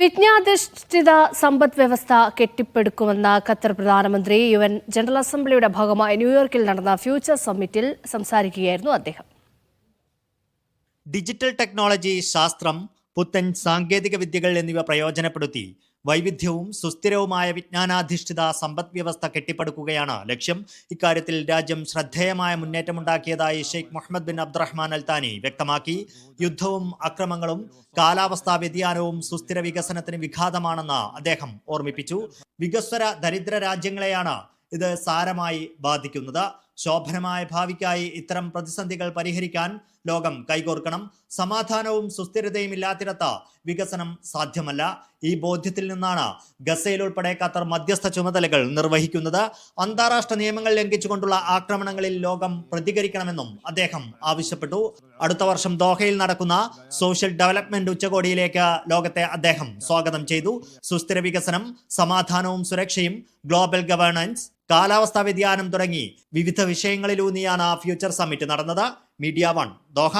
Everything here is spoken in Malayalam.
വിജ്ഞാധിഷ്ഠിത സമ്പദ് വ്യവസ്ഥ കെട്ടിപ്പടുക്കുമെന്ന ഖത്തർ പ്രധാനമന്ത്രി യു എൻ ജനറൽ അസംബ്ലിയുടെ ഭാഗമായി ന്യൂയോർക്കിൽ നടന്ന ഫ്യൂച്ചർ സമ്മിറ്റിൽ സംസാരിക്കുകയായിരുന്നു അദ്ദേഹം. ഡിജിറ്റൽ ടെക്നോളജി ശാസ്ത്രം പുത്തൻ സാങ്കേതിക വിദ്യകൾ എന്നിവ പ്രയോജനപ്പെടുത്തി വൈവിധ്യവും സുസ്ഥിരവുമായ വിജ്ഞാനാധിഷ്ഠിത സമ്പദ് വ്യവസ്ഥ കെട്ടിപ്പടുക്കുകയാണ് ലക്ഷ്യം. ഇക്കാര്യത്തിൽ രാജ്യം ശ്രദ്ധേയമായ മുന്നേറ്റമുണ്ടാക്കിയതായി Sheikh Mohammed bin Abdulrahman Al Thani വ്യക്തമാക്കി. യുദ്ധവും അക്രമങ്ങളും കാലാവസ്ഥാ വ്യതിയാനവും സുസ്ഥിര വികസനത്തിന് വിഘാതമാണെന്ന് അദ്ദേഹം ഓർമ്മിപ്പിച്ചു. വികസ്വര ദരിദ്ര രാജ്യങ്ങളെയാണ് ഇത് സാരമായി ബാധിക്കുന്നത്. ശോഭനമായ ഭാവിക്കായി ഇത്തരം പ്രതിസന്ധികൾ പരിഹരിക്കാൻ ലോകം കൈകോർക്കണം. സമാധാനവും സുസ്ഥിരതയും ഇല്ലാത്തിടത്ത് വികസനം സാധ്യമല്ല. ഈ ബോധ്യത്തിൽ നിന്നാണ് ഗസയിൽ ഉൾപ്പെടെ ഖത്തർ മധ്യസ്ഥ ചുമതലകൾ നിർവഹിക്കുന്നത്. അന്താരാഷ്ട്ര നിയമങ്ങൾ ലംഘിച്ചുകൊണ്ടുള്ള ആക്രമണങ്ങളിൽ ലോകം പ്രതികരിക്കണമെന്നും അദ്ദേഹം ആവശ്യപ്പെട്ടു. അടുത്ത വർഷം ദോഹയിൽ നടക്കുന്ന സോഷ്യൽ ഡെവലപ്മെന്റ് ഉച്ചകോടിയിലേക്ക് ലോകത്തെ അദ്ദേഹം സ്വാഗതം ചെയ്തു. സുസ്ഥിര വികസനം സമാധാനവും സുരക്ഷയും ഗ്ലോബൽ ഗവേണൻസ് കാലാവസ്ഥാ വ്യതിയാനം തുടങ്ങി. വിവിധ വിഷയങ്ങളിലൂന്നിയാണ് ഫ്യൂച്ചർ സമ്മിറ്റ് നടന്നത്. Media One Doha.